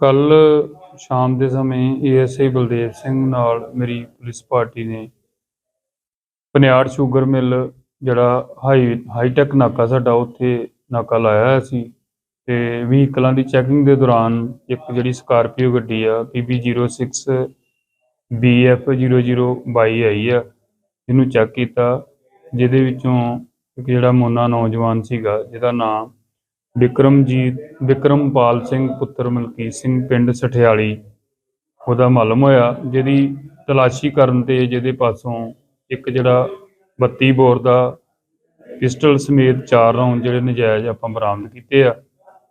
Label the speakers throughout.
Speaker 1: ਕੱਲ ਸ਼ਾਮ ਦੇ ਸਮੇਂ ਏਐਸਆਈ ਬਲਦੇਵ ਸਿੰਘ ਨਾਲ ਮੇਰੀ ਪੁਲਿਸ ਪਾਰਟੀ ਨੇ ਪਨਿਆੜ ਸ਼ੂਗਰ ਮਿਲ, ਜਿਹੜਾ ਹਾਈ, ਹਾਈਟੈਕ ਨਾਕਾ ਸਾਡਾ, ਉੱਥੇ ਨਾਕਾ ਲਾਇਆ ਹੋਇਆ ਸੀ ਤੇ ਵਹੀਕਲਾਂ ਦੀ ਚੈਕਿੰਗ ਦੇ ਦੌਰਾਨ ਇੱਕ ਜਿਹੜੀ ਸਕਾਰਪੀਓ ਗੱਡੀ ਆ PB06 BF0022 ਆਈ ਆ, ਇਹਨੂੰ ਚੈੱਕ ਕੀਤਾ, ਜਿਹਦੇ ਵਿੱਚੋਂ ਇੱਕ ਜਿਹੜਾ ਮੋਨਾ ਨੌਜਵਾਨ ਸੀਗਾ, ਜਿਹਦਾ ਨਾਮ ਵਿਕਰਮਜੀਤ, ਵਿਕਰਮਪਾਲ ਸਿੰਘ, ਪੁੱਤਰ ਮਲਕੀਤ ਸਿੰਘ, ਪਿੰਡ ਸਠਿਆਲੀ। ਉਹਦਾ ਮਾਲੂਮ ਹੋਇਆ, ਜਿਹਦੀ ਤਲਾਸ਼ੀ ਕਰਨ ਤੇ ਜਿਹਦੇ ਪਾਸੋਂ ਇੱਕ ਜਿਹੜਾ 32 ਬੋਰ ਦਾ ਪਿਸਟਲ ਸਮੇਤ ਚਾਰ ਰਾਉਂਡ ਜਿਹੜੇ ਨਜਾਇਜ਼ ਆਪਾਂ ਬਰਾਮਦ ਕੀਤੇ ਆ।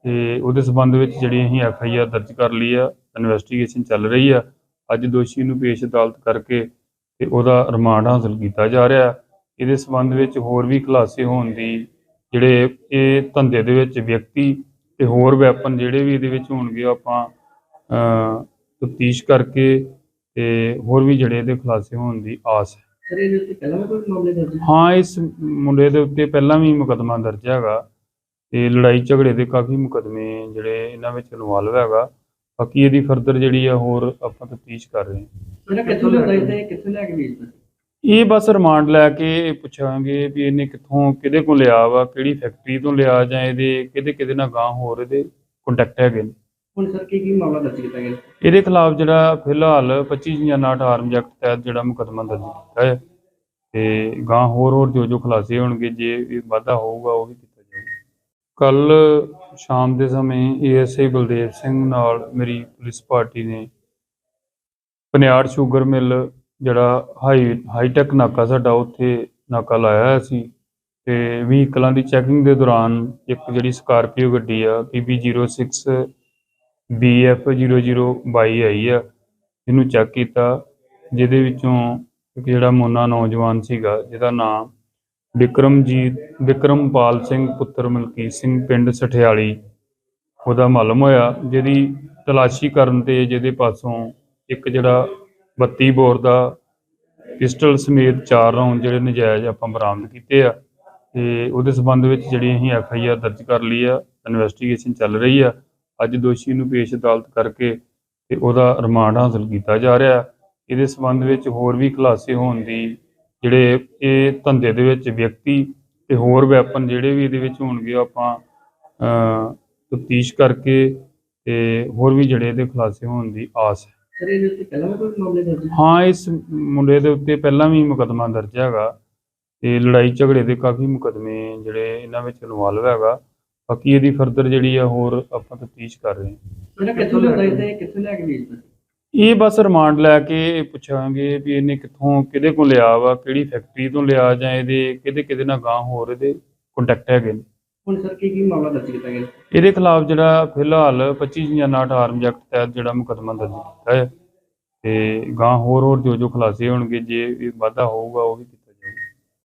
Speaker 1: ਤੇ ਉਹਦੇ ਸਬੰਧ ਵਿੱਚ ਜਿਹੜੀ ਅਸੀਂ ਐਫ ਆਈ ਆਰ ਦਰਜ ਕਰ ਲਈ ਆ ਇਨਵੈਸਟੀਗੇਸ਼ਨ ਚੱਲ ਰਹੀ ਆ। ਅੱਜ ਦੋਸ਼ੀ ਨੂੰ ਪੇਸ਼ ਅਦਾਲਤ ਕਰਕੇ ਤੇ ਉਹਦਾ ਰਿਮਾਂਡ ਹਾਸਲ ਕੀਤਾ ਜਾ ਰਿਹਾ। ਇਹਦੇ ਸਬੰਧ ਵਿੱਚ ਹੋਰ ਵੀ ਖੁਲਾਸੇ ਹੋਣ ਦੀ ਜਿਹੜੇ ਇਹ ਧੰਦੇ ਦੇ ਵਿੱਚ ਵਿਅਕਤੀ ਤੇ ਹੋਰ ਵੈਪਨ ਜਿਹੜੇ ਵੀ ਇਹਦੇ ਵਿੱਚ ਹੋਣਗੇ ਆਪਾਂ ਤਫਤੀਸ਼ ਕਰਕੇ ਤੇ ਹੋਰ ਵੀ ਜਿਹੜੇ ਇਹਦੇ ਖੁਲਾਸੇ ਹੋਣ ਦੀ ਆਸ ਹੈ।
Speaker 2: ਹੈ?
Speaker 1: ਇਸ ਮੁੰਡੇ ਦੇ ਉੱਤੇ ਪਹਿਲਾਂ ਵੀ ਮੁਕੱਦਮਾ ਦਰਜ ਹੈਗਾ ਤੇ ਲੜਾਈ ਝਗੜੇ ਦੇ ਕਾਫੀ ਮੁਕੱਦਮੇ ਜਿਹੜੇ ਇਹਨਾਂ ਵਿੱਚ ਇਨਵੋਲਵ ਹੈਗਾ। ਬਾਕੀ ਇਹਦੀ ਫਰਦਰ ਜਿਹੜੀ ਆ ਹੋਰ ਆਪਾਂ ਤਫਤੀਸ਼ ਕਰ ਰਹੇ ਹਾਂ।
Speaker 2: ਇਹਦਾ ਕਿੱਥੋਂ ਲਿਆਉਂਦਾ ਸੀ ਤੇ ਕਿੱਥੋਂ ਲੈ ਕੇ ਵੇਚਦਾ ਸੀ
Speaker 1: ਇਹ ਬਸ ਰਿਮਾਂਡ ਲੈ ਕੇ ਪੁੱਛਾਂਗੇ ਵੀ ਇਹਨੇ ਕਿੱਥੋਂ ਕਿਹਦੇ ਕੋਲ ਲਿਆ ਵਾ ਕਿਹੜੀ ਫੈਕਟਰੀ ਤੋਂ ਲਿਆ ਜਾਂ ਇਹਦੇ ਕਿਹਦੇ ਕਿਹਦੇ ਨਾਲ ਗਾਂ ਹੋਰ ਇਹਦੇ ਕੰਟੈਕਟ ਹੈਗੇ ਨੇ।
Speaker 2: ਹੁਣ ਸਰ ਕੀ ਕੀ ਮਾਮਲਾ ਦਰਜ ਕੀਤਾ ਗਿਆ?
Speaker 1: ਇਹਦੇ ਖਿਲਾਫ ਜਿਹੜਾ ਫਿਲਹਾਲ 25 ਜਨਾਟ ਆਰਮ ਐਕਟ ਤਹਿਤ ਜਿਹੜਾ ਮੁਕੱਦਮਾ ਦਰਜ ਕੀਤਾ ਹੈ ਤੇ ਗਾਂ ਹੋਰ ਹੋਰ ਜੋ ਜੋ ਖੁਲਾਸੇ ਹੋਣਗੇ ਜੇ ਇਹ ਵਾਧਾ ਹੋਊਗਾ ਉਹ ਵੀ ਕੀਤਾ ਜਾਊਗਾ। ਕੱਲ ਸ਼ਾਮ ਦੇ ਸਮੇਂ ਏਐਸਆਈ ਬਲਦੇਵ ਸਿੰਘ ਨਾਲ ਮੇਰੀ ਪੁਲਿਸ ਪਾਰਟੀ ਨੇ ਪਨਿਆੜ ਸ਼ੂਗਰ ਮਿਲ ਜਿਹੜਾ ਹਾਈ ਹਾਈਟੈਕ ਨਾਕਾ ਸਾਡਾ ਉੱਥੇ ਨਾਕਾ ਲਾਇਆ ਹੋਇਆ ਸੀ ਤੇ ਵਹੀਕਲਾਂ ਦੀ ਚੈਕਿੰਗ ਦੇ ਦੌਰਾਨ ਇੱਕ ਜਿਹੜੀ ਸਕਾਰਪੀਓ ਗੱਡੀ ਆ PB06 BF0022 ਆਈ ਆ। ਇਹਨੂੰ ਚੈੱਕ ਕੀਤਾ, ਜਿਹਦੇ ਵਿੱਚੋਂ ਇੱਕ ਜਿਹੜਾ ਮੋਨਾ ਨੌਜਵਾਨ ਸੀਗਾ, ਜਿਹਦਾ ਨਾਮ ਵਿਕਰਮਜੀਤ ਵਿਕਰਮਪਾਲ ਸਿੰਘ ਪੁੱਤਰ ਮਲਕੀਤ ਸਿੰਘ ਪਿੰਡ ਸਠਿਆਲੀ, ਉਹਦਾ ਮਾਲੂਮ ਹੋਇਆ, ਜਿਹਦੀ ਤਲਾਸ਼ੀ ਕਰਨ ਤੇ ਜਿਹਦੇ ਪਾਸੋਂ ਇੱਕ ਜਿਹੜਾ 32 ਬੋਰ ਦਾ ਪਿਸਟਲ ਸਮੇਤ ਚਾਰ ਰਾਉਂਡ ਜਿਹੜੇ ਨਜਾਇਜ਼ ਆਪਾਂ ਬਰਾਮਦ ਕੀਤੇ ਆ, ਤੇ ਉਹਦੇ ਸਬੰਧ ਵਿੱਚ ਜਿਹੜੀ ਅਸੀਂ ਐਫ ਆਈ ਆਰ ਦਰਜ ਕਰ ਲਈ ਆ ਇਨਵੈਸਟੀਗੇਸ਼ਨ ਚੱਲ ਰਹੀ ਆ। ਅੱਜ ਦੋਸ਼ੀ ਨੂੰ ਪੇਸ਼ ਅਦਾਲਤ ਕਰਕੇ ਤੇ ਉਹਦਾ ਰਿਮਾਂਡ ਹਾਸਲ ਕੀਤਾ ਜਾ ਰਿਹਾ। ਇਹਦੇ ਸਬੰਧ ਵਿੱਚ ਹੋਰ ਵੀ ਖੁਲਾਸੇ ਹੋਣ ਦੀ ਜਿਹੜੇ ਇਹ ਧੰਦੇ ਦੇ ਵਿੱਚ ਵਿਅਕਤੀ ਤੇ ਹੋਰ ਵੈਪਨ ਜਿਹੜੇ ਵੀ ਇਹਦੇ ਵਿੱਚ ਹੋਣਗੇ ਆਪਾਂ ਤਫਤੀਸ਼ ਕਰਕੇ ਤੇ ਹੋਰ ਵੀ ਜਿਹੜੇ ਇਹਦੇ ਖੁਲਾਸੇ ਹੋਣ ਦੀ ਆਸ ਹੈ।
Speaker 2: ਸਰ ਇਹਦੇ ਉੱਤੇ ਪਹਿਲਾਂ ਵੀ ਕੋਈ ਮਾਮਲੇ ਦਰਜ ਹੈ?
Speaker 1: ਹਾਂ ਇਸ ਮੁੰਡੇ ਦੇ ਉੱਤੇ ਪਹਿਲਾਂ ਵੀ ਮੁਕੱਦਮਾ ਦਰਜ ਹੈਗਾ ਤੇ ਲੜਾਈ ਝਗੜੇ ਦੇ ਕਾਫੀ ਮੁਕੱਦਮੇ ਜਿਹੜੇ ਇਹਨਾਂ ਵਿੱਚ ਇਨਵੋਲਵ ਹੈਗਾ। ਬਾਕੀ ਇਹਦੀ ਫਰਦਰ ਜਿਹੜੀ ਆ ਹੋਰ ਆਪਾਂ ਤਫਤੀਸ਼ ਕਰ ਰਹੇ ਹਾਂ।
Speaker 2: ਇਹਦਾ ਕਿੱਥੋਂ ਲਿਆਉਂਦਾ ਸੀ ਤੇ ਕਿੱਥੋਂ ਲੈ ਕੇ ਵੇਚਦਾ ਸੀ?
Speaker 1: ਇਹ ਬਸ ਰਿਮਾਂਡ ਲੈ ਕੇ ਪੁੱਛਾਂਗੇ ਵੀ ਇਹਨੇ ਕਿੱਥੋਂ ਕਿਹਦੇ ਕੋਲ ਲਿਆ ਵਾ ਕਿਹੜੀ ਫੈਕਟਰੀ ਤੋਂ ਲਿਆ ਜਾਂ ਇਹਦੇ ਕਿਹਦੇ ਕਿਹਦੇ ਨਾਲ ਗਾਂ ਹੋਰ ਇਹਦੇ ਕੰਟੈਕਟ ਹੈਗੇ ਨੇ।
Speaker 2: ਹੁਣ ਸਰ ਕੀ ਕੀ ਮਾਮਲਾ ਦਰਜ ਕੀਤਾ ਗਿਆ?
Speaker 1: ਇਹਦੇ ਖਿਲਾਫ ਜਿਹੜਾ ਫਿਲਹਾਲ 25 ਜਨਾਟ ਆਰਮ ਐਕਟ ਤਹਿਤ ਜਿਹੜਾ ਮੁਕੱਦਮਾ ਦਰਜ ਕੀਤਾ ਹੈ ਤੇ ਗਾਂ ਹੋਰ ਹੋਰ ਜੋ ਜੋ ਖੁਲਾਸੇ ਹੋਣਗੇ, ਜੇ ਇਹ ਵਾਧਾ ਹੋਊਗਾ, ਉਹ ਵੀ